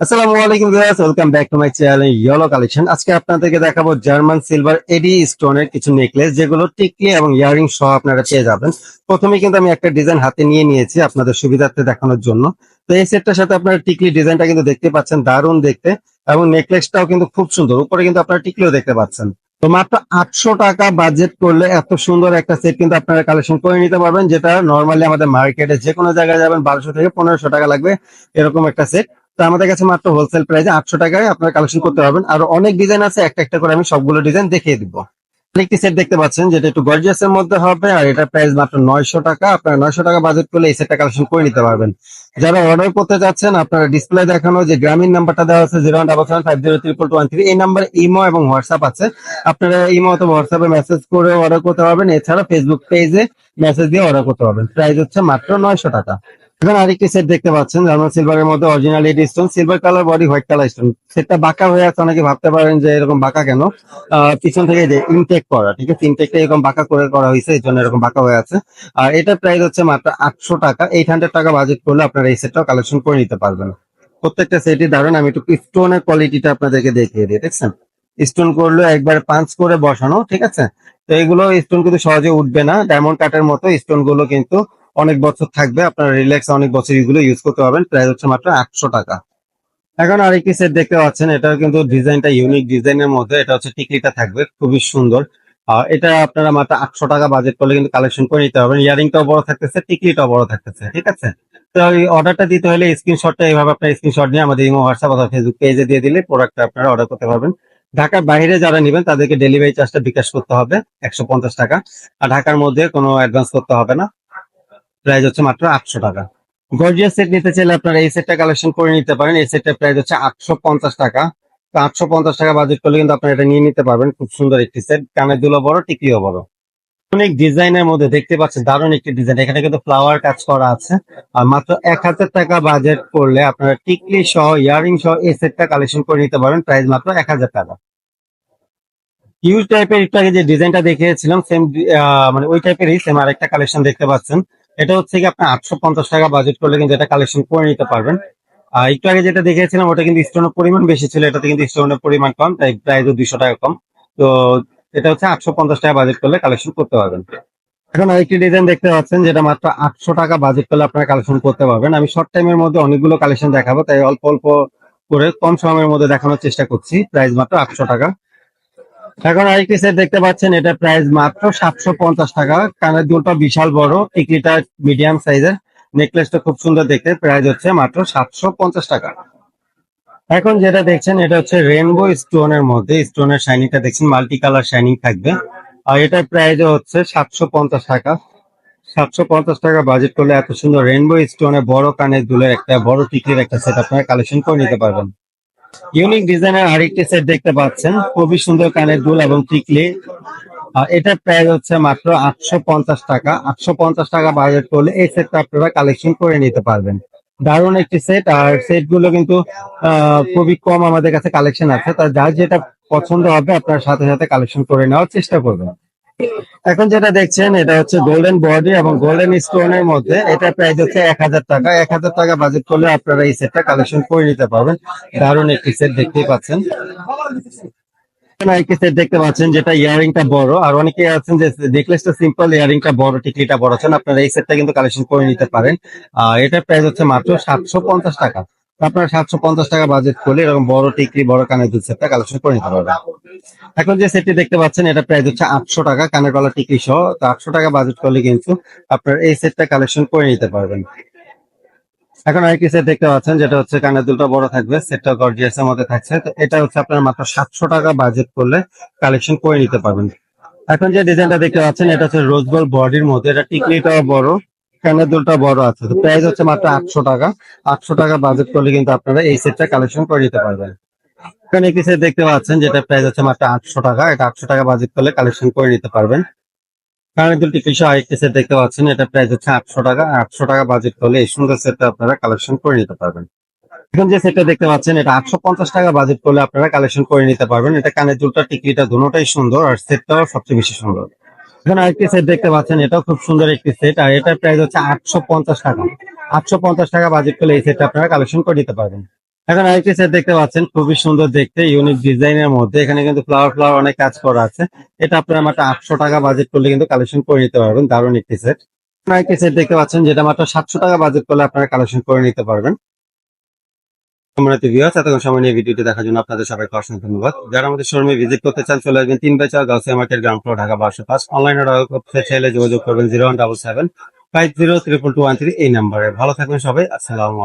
আসসালামু আলাইকুম viewers, welcome back to my channel yellow collection. আজকে আপনাদেরকে দেখাবো জার্মান সিলভার এডি স্টোনের কিছু নেকলেস যেগুলো টিকলি এবং ইয়ারিং সহ আপনারা পেয়ে যাবেন। প্রথমে কিন্তু আমি একটা ডিজাইন হাতে নিয়ে নিয়েছি আপনাদের সুবিধার্থে দেখানোর জন্য। তো এই সাথে টিকলি কিন্তু দেখতে পাচ্ছেন দেখতে, এবং নেকলেসটাও কিন্তু খুব সুন্দর। উপরে কিন্তু আপনারা টিকলিও দেখতে পাচ্ছেন। তো মাত্র আটশো টাকা বাজেট করলে এত সুন্দর একটা সেট কিন্তু আপনারা কালেকশন করে নিতে পারবেন, যেটা নর্মালি আমাদের মার্কেটে যে কোনো জায়গায় যাবেন, বারোশো থেকে পনেরোশো টাকা লাগবে এরকম একটা সেট তো আমাদের কাছে মাত্র হোলসেল প্রাইসে আটশো টাকায় আপনারা কালেকশন করতে পারবেন। আর অনেক ডিজাইন আছে, একটা একটা করে আমি সবগুলো ডিজাইন দেখিয়ে দিব। আরেকটি সেট দেখতে পাচ্ছেন, যেটা একটু গর্জিয়াস এর মধ্যে হবে, আর এটা প্রাইস মাত্র নয়শো টাকা। আপনারা নয়শো টাকা বাজেট করলে এই সেটটা কালেকশন করে নিতে পারবেন। যারা অর্ডার করতে চাচ্ছেন আপনারা ডিসপ্লে দেখানো যে গ্রামীণ নাম্বারটা দেওয়া আছে zero double seven five zero triple one three এই নাম্বারে ইমো এবং হোয়াটসঅ্যাপ আছে। আপনারা ইমো অথবা হোয়াটসঅ্যাপে মেসেজ করে অর্ডার করতে পারবেন। এছাড়া ফেসবুক পেজে মেসেজ দিয়ে অর্ডার করতে পারবেন। প্রাইস হচ্ছে মাত্র নয়শো টাকা। এখন আরেকটি সেট দেখতে পাচ্ছেন জার্মান সিলভারের মধ্যে original AD stone silver colour body white colour stone সেটটা বাঁকা হয়ে আছে, অনেকে ভাবতে পারেন যে এরকম বাঁকা কেন? পিছন থেকে যে ইনটেক করা, ঠিক আছে? ইনটেকটা এরকম বাঁকা করে করা হয়েছে, এই জন্য এরকম বাঁকা হয়ে আছে। আর এটার প্রাইস হচ্ছে মাত্র আটশো টাকা এইট হান্ড্রেড টাকা বাজেট করলে আপনারা এই সেটটাও কালেকশন করে নিতে পারবেন। প্রত্যেকটা সেটই দারুণ আমি একটু স্টোনের কোয়ালিটিটা আপনাদেরকে দেখিয়ে দিই, দেখছেন? স্টোন করলে একবার পাঁচ করে বসানো, ঠিক আছে? তো এগুলো স্টোন কিন্তু সহজে উঠবে না। ডায়মন্ড কাটের মতো স্টোনগুলো কিন্তু অনেক বছর থাকবে, আপনারা রিল্যাক্স অনেক বছর এগুলো ইউজ করতে পারবেন প্রাইস হচ্ছে মাত্র আটশো টাকা। এখন আরেকটি সেট দেখতে পাচ্ছেন এটা কিন্তু ডিজাইনটা ইউনিক ডিজাইনের মধ্যে, এটা হচ্ছে টিকলিটা থাকবে, খুবই সুন্দর। এটা আপনারা মাত্র আটশো টাকা বাজেট করলে কিন্তু কালেকশন করে নিতে পারবেন, ইয়ারিংটাও বড় থাকতেছে, টিকলিটাও বড় থাকতেছে, ঠিক আছে? তো এই অর্ডারটা দিতে হলে স্ক্রিনশটটা এইভাবে আপনার স্ক্রিনশট নিয়ে আমাদের ইমো হোয়াটসঅ্যাপ অথবা ফেসবুক পেজে দিয়ে দিলে প্রোডাক্টটা আপনারা অর্ডার করতে পারবেন। ঢাকার বাইরে যারা নেবেন, তাদেরকে ডেলিভারি চার্জটা বিকাশ করতে হবে, একশো পঞ্চাশ টাকা। আর ঢাকার মধ্যে কোনো অ্যাডভান্স করতে হবে না। প্রাইস হচ্ছে মাত্র আটশো টাকা। গর্জিয়াস সেট নিতে চাইলে আপনারা এই সেটটা কালেকশন করে নিতে পারেন। এই সেটটার প্রাইস হচ্ছে আটশো পঞ্চাশ টাকা। তো আটশো পঞ্চাশ টাকা বাজেট করলে কিন্তু আপনারা এটা নিয়ে নিতে পারবেন। খুব সুন্দর একটি সেট কানের দুলো বড়, টিকিও বড়। অনেক ডিজাইনের মধ্যে দেখতে পাচ্ছেন, দারুণ একটি ডিজাইন এখানে কিন্তু ফ্লাওয়ার কাজ করা আছে। আর মাত্র এক হাজার টাকা বাজেট করলে আপনারা টিকলি সহ ইয়ারিং সহ এই সেটটা কালেকশন করে নিতে পারবেন প্রাইস মাত্র এক হাজার টাকা। হিউজ টাইপের একটু আগে যে ডিজাইনটা দেখিয়েছিলাম সেম মানে ওই টাইপেরই সেম আরেকটা কালেকশন দেখতে পাচ্ছেন। এটা হচ্ছে কি আপনি আটশো পঞ্চাশ টাকা বাজেট করলে কিন্তু এটা কালেকশন করে নিতে পারবেন। আর একটু আগে যেটা দেখিয়েছিলাম, ওটা কিন্তু স্টোনের পরিমাণ বেশি ছিল, এটাতে কিন্তু স্টোনের পরিমাণ কম, তাই প্রাইসও দুইশো টাকা কম। তো এটা হচ্ছে আটশো পঞ্চাশ টাকা বাজেট করলে কালেকশন করতে পারবেন। এখন আরেকটি ডিজাইন দেখতে পাচ্ছেন, যেটা মাত্র আটশো টাকা বাজেট করলে আপনারা কালেকশন করতে পারবেন। আমি শর্ট টাইমের মধ্যে অনেকগুলো কালেকশন দেখাবো, তাই অল্প অল্প করে কম সময়ের মধ্যে দেখানোর চেষ্টা করছি। প্রাইস মাত্র আটশো টাকা। এখন আরেকটি সেট দেখতে পাচ্ছেন, এটা প্রাইস মাত্র সাতশো পঞ্চাশ টাকা। কানের দুলটা বিশাল বড় টিকলিটা মিডিয়াম সাইজের নেকলেসটা খুব সুন্দর দেখতে প্রাইস হচ্ছে মাত্র সাতশো পঞ্চাশ টাকা। এখন যেটা দেখছেন, এটা হচ্ছে রেনবো স্টোন এর মধ্যে স্টোনের শাইনিংটা দেখছেন মাল্টি কালার শাইনিং থাকবে। আর এটার প্রাইস হচ্ছে সাতশো পঞ্চাশ টাকা। সাতশো পঞ্চাশ টাকা বাজেট করলে এত সুন্দর রেনবো স্টোনে বড় কানের দুলের একটা, বড় টিকলির একটা সেট আপনারা কালেকশন করে নিতে পারবেন। ইউনিক ডিজাইনের আরেকটি সেট দেখতে পাচ্ছেন। খুবই সুন্দর কানের দুল এবং টিকলি এটার প্রাইস হচ্ছে মাত্র আটশো পঞ্চাশ টাকা। আটশো পঞ্চাশ টাকা বাজেট করলে এই সেটটা আপনারা কালেকশন করে নিতে পারবেন। দারুণ একটি সেট আর সেটগুলো কিন্তু খুবই কম আমাদের কাছে কালেকশন আছে। তার যার যেটা পছন্দ হবে আপনার সাথে সাথে কালেকশন করে নেওয়ার চেষ্টা করবেন। এখন যেটা দেখছেন, এটা হচ্ছে গোল্ডেন বডি এবং গোল্ডেন স্টোনের মধ্যে এটা প্রাইস হচ্ছে এক হাজার টাকা। এক হাজার টাকা বাজেট করলে আপনারা এই সেটটা কালেকশন করে নিতে পারবেন। দারুণ একটি সেট দেখতেই পাচ্ছেন। সেট দেখতে পাচ্ছেন, যেটা বড়। আর আছেন যে সিম্পল বড় আছেন আপনারা এই সেটটা কিন্তু কালেকশন করে নিতে পারেন। আহ এটার প্রাইস হচ্ছে মাত্র সাতশো পঞ্চাশ টাকা। আপনারা সাতশো পঞ্চাশ টাকা বাজেট করলে এরকম বড় টিকলি বড় কানের দুল সেটটা কালেকশন করে নিতে পারবেন। এখন যে সেটটি দেখতে পাচ্ছেন, এটা প্রাইস হচ্ছে আটশো টাকা, কানের গলা টিকলি সহ। তো আটশো টাকা বাজেট করলে কিন্তু আপনার এই সেটটা কালেকশন করে নিতে পারবেন। এখন আরেকটি সেট দেখতে পাচ্ছেন, যেটা হচ্ছে কানের দুলটা বড় থাকবে সেটটা গর্জিয়াস এর মধ্যে থাকছে। তো এটা হচ্ছে আপনার মাত্র সাতশো টাকা বাজেট করলে কালেকশন করে নিতে পারবেন। এখন যে ডিজাইনটা দেখতে পাচ্ছেন, এটা হচ্ছে রোজ গোল্ড বডির মধ্যে, এটা টিকলিটাও বড়। কানের দুলটা বড় আছে। তো প্রাইস হচ্ছে মাত্র আটশো টাকা। আটশো টাকা বাজেট করলে কিন্তু আপনারা এই সেটটা কালেকশন করে নিতে পারবেন। এখানে একটি সেট দেখতে পাচ্ছেন, যেটা প্রাইস হচ্ছে মাত্র আটশো টাকা। এটা আটশো টাকা বাজেট করলে কালেকশন করে নিতে পারবেন। কানের দুলটি কিছু আরেকটি সেট দেখতে পাচ্ছেন, এটা প্রাইস হচ্ছে আটশো টাকা। আটশো টাকা বাজেট করলে এই সুন্দর সেটটা আপনারা কালেকশন করে নিতে পারবেন। এখন যে সেটটা দেখতে পাচ্ছেন, এটা আটশো পঞ্চাশ টাকা বাজেট করলে আপনারা কালেকশন করে নিতে পারবেন। এটা কানের দুলটা, টিকলিটা, দুটোটাই সুন্দর। আর সেটটাও সবচেয়ে বেশি সুন্দর। এখানে আরেকটি সেট দেখতে পাচ্ছেন, এটাও খুব সুন্দর একটি সেট আর এটার প্রাইস হচ্ছে আটশো পঞ্চাশ টাকা। আটশো পঞ্চাশ টাকা বাজেট করলে এই সেটটা আপনারা কালেকশন করে নিতে পারবেন। এখন আরেকটি সেট দেখতে পাচ্ছেন, খুবই সুন্দর দেখতে ইউনিক ডিজাইনের মধ্যে। এখানে কিন্তু ফ্লাওয়ার ফ্লাওয়ার অনেক কাজ করা আছে। এটা আপনার মাত্র আটশো টাকা বাজেট করলে কিন্তু কালেকশন করে নিতে পারবেন, দারুণ একটি সেট আরেকটি সেট দেখতে পাচ্ছেন, যেটা মাত্র সাতশো টাকা বাজেট করলে আপনারা কালেকশন করে নিতে পারবেন। দেখার জন্য আপনাদের ধন্যবাদ। যারা আমাদের ভিজিট করতে চান, চলে আসবেন গ্রাউন্ড যোগাযোগ করবেন zero one double seven five zero triple three এই নাম্বারে ভালো থাকবেন সবাই, আসসালামু